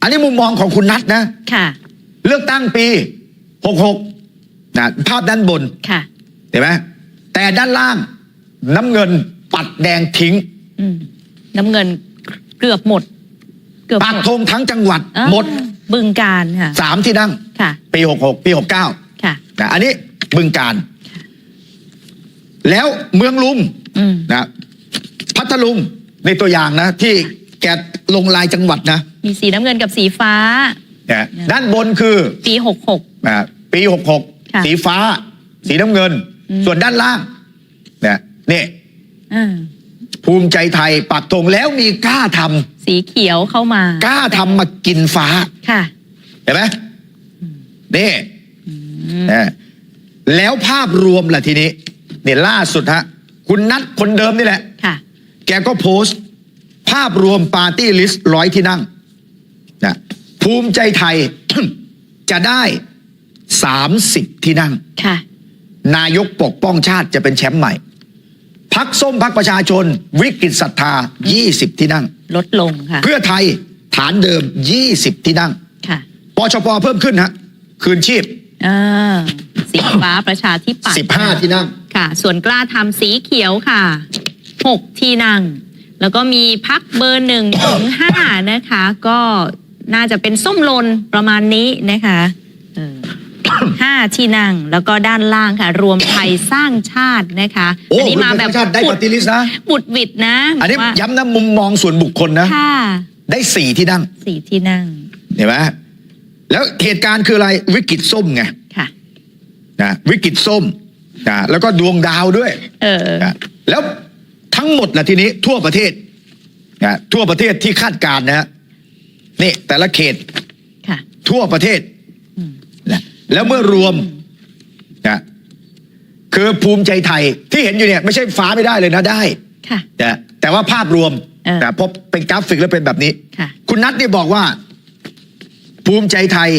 อันนี้มุมมองของคุณนัทนะ ค่ะ เลือกตั้งปี 66 นะ ภาพด้านบน ค่ะ เห็นไหมแต่ด้านล่างน้ำเงินปัดแดงทิ้ง อืมน้ำเงินเกือบหมด เกือบปักหมดธงทั้งจังหวัด อ่าหมดบึงการค่ะ สามที่นั่ง ค่ะ ปี 66 ปี 69ค่ะ นะอันนี้บึงการ แล้วเมืองลุง อืม นะพัทลุงในตัวอย่างนะที่ แกลงลายจังหวัดนะมีสีน้ำเงินกับสีฟ้านะด้านบนคือปีหกหก อ่าปีค่ะ66สีฟ้า สีน้ำเงิน อืม ส่วนด้านล่างเนี่ยนี่อ่าภูมิใจไทยปักธงแล้วมีกล้าทำสีเขียวเข้ามากล้าทำมากินฟ้า ค่ะเห็นไหมนี่อืมนะแล้วภาพรวมล่ะทีนี้เนี่ยล่าสุดฮะ คุณนัทคนเดิมนี่แหละ ค่ะ แกก็โพสต์ ภาพรวมปาร์ตี้ลิสต์ร้อยที่นั่งนะภูมิใจไทย จะได้30ที่นั่ง ค่ะ นายกปกป้องชาติจะเป็นแชมป์ใหม่ พักส้มพักประชาชน วิกฤตศรัทธา 20 ที่นั่ง ลดลงค่ะ เพื่อไทยฐานเดิม 20 ที่นั่ง ค่ะปชปเพิ่มขึ้นฮะ คืนชีพอ่าสีฟ้าประชาธิปัตย์15 ที่นั่ง ค่ะ ส่วนกล้าทำสีเขียวค่ะหกที่นั่ง แล้วก็มีพักเบอร์หนึ่งถึงห้านะคะ ก็น่าจะเป็นส้มลนประมาณนี้นะคะเออห้าที่นั่งแล้วก็ด้านล่างค่ะ รวมไทยสร้างชาตินะคะโอ้นี้มาแบบชาติได้บุปดฏิลิสนะบุดหวิดนะ อันนี้ว่าย้ำนะมุมมองส่วนบุคคลนะค่ะได้สี่ที่นั่งสี่ที่นั่งเห็นไหมแล้วเหตุการณ์คืออะไรวิกฤตส้มไงค่ะนะวิกฤตส้มนะแล้วก็ดวงดาวด้วย เออนะแล้ว ทั้งหมดล่ะทีนี้ทั่วประเทศนะทั่วประเทศที่คาดการณ์นะฮะนี่แต่ละเขตค่ะ ทั่วประเทศอืม นะแล้วเมื่อรวมนะคือภูมิใจไทยที่เห็นอยู่เนี่ยไม่ใช่ฟ้าไม่ได้เลยนะได้ ค่ะ นะแต่ว่าภาพรวมเออ นะพบเป็นกราฟิกแล้วเป็นแบบนี้ ค่ะ คุณนัทเนี่ยบอกว่า ภูมิใจไทย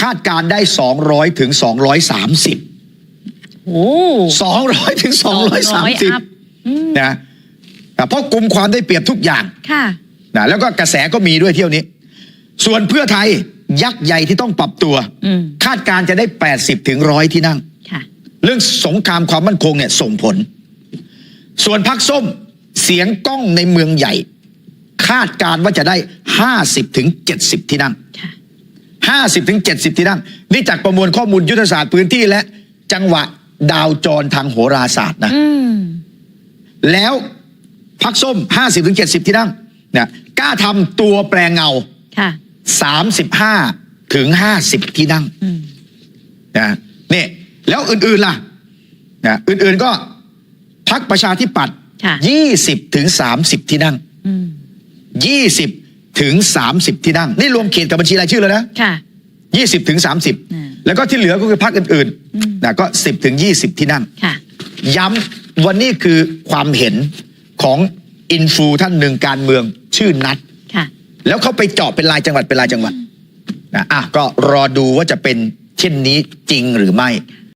คาดการณ์ได้ 200 ถึง 230 โอ้200 ถึงอัพ230อืมนะ นะเพราะกลุ่มความได้เปรียบทุกอย่างค่ะ นะแล้วก็กระแสก็มีด้วยเที่ยวนี้ ส่วนเพื่อไทยยักษ์ใหญ่ที่ต้องปรับตัว อืม คาดการณ์จะได้ 80ถึงร้อยที่นั่ง ค่ะ เรื่องสงครามความมั่นคงเนี่ยส่งผล ส่วนพักส้มเสียงกล้องในเมืองใหญ่ คาดการณ์ว่าจะได้ 50ถึง70 ที่นั่ง ค่ะ 50ถึง70 ที่นั่ง นี่จากประมวลข้อมูลยุทธศาสตร์พื้นที่และจังหวะดาวจรทางโหราศาสตร์นะ อืม แล้ว พักส้ม 50ถึง70 ที่นั่งเนี่ยกล้าทำตัวแปลเงา ค่ะ 35ถึง50 ที่นั่งอืม นะนี่แล้วอื่นๆล่ะนะอื่นๆก็พักประชาธิปัตย์ค่ะ 20ถึง30 ที่นั่ง อืม 20ถึง30 ที่นั่ง นี่รวมเขตกับบัญชีรายชื่อแล้วนะ ค่ะ 20ถึงอืม30 แล้วก็ที่เหลือก็คือพักอื่นอืม ๆนะก็ 10ถึง20 ที่นั่ง ค่ะ ย้ำวันนี้คือความเห็น ของอินฟูท่านหนึ่งการเมืองชื่อนัทค่ะแล้วเขาไปเจาะเป็นรายจังหวัดเป็นรายจังหวัดนะอะก็รอดูว่าจะเป็นเช่นนี้จริงหรือไม่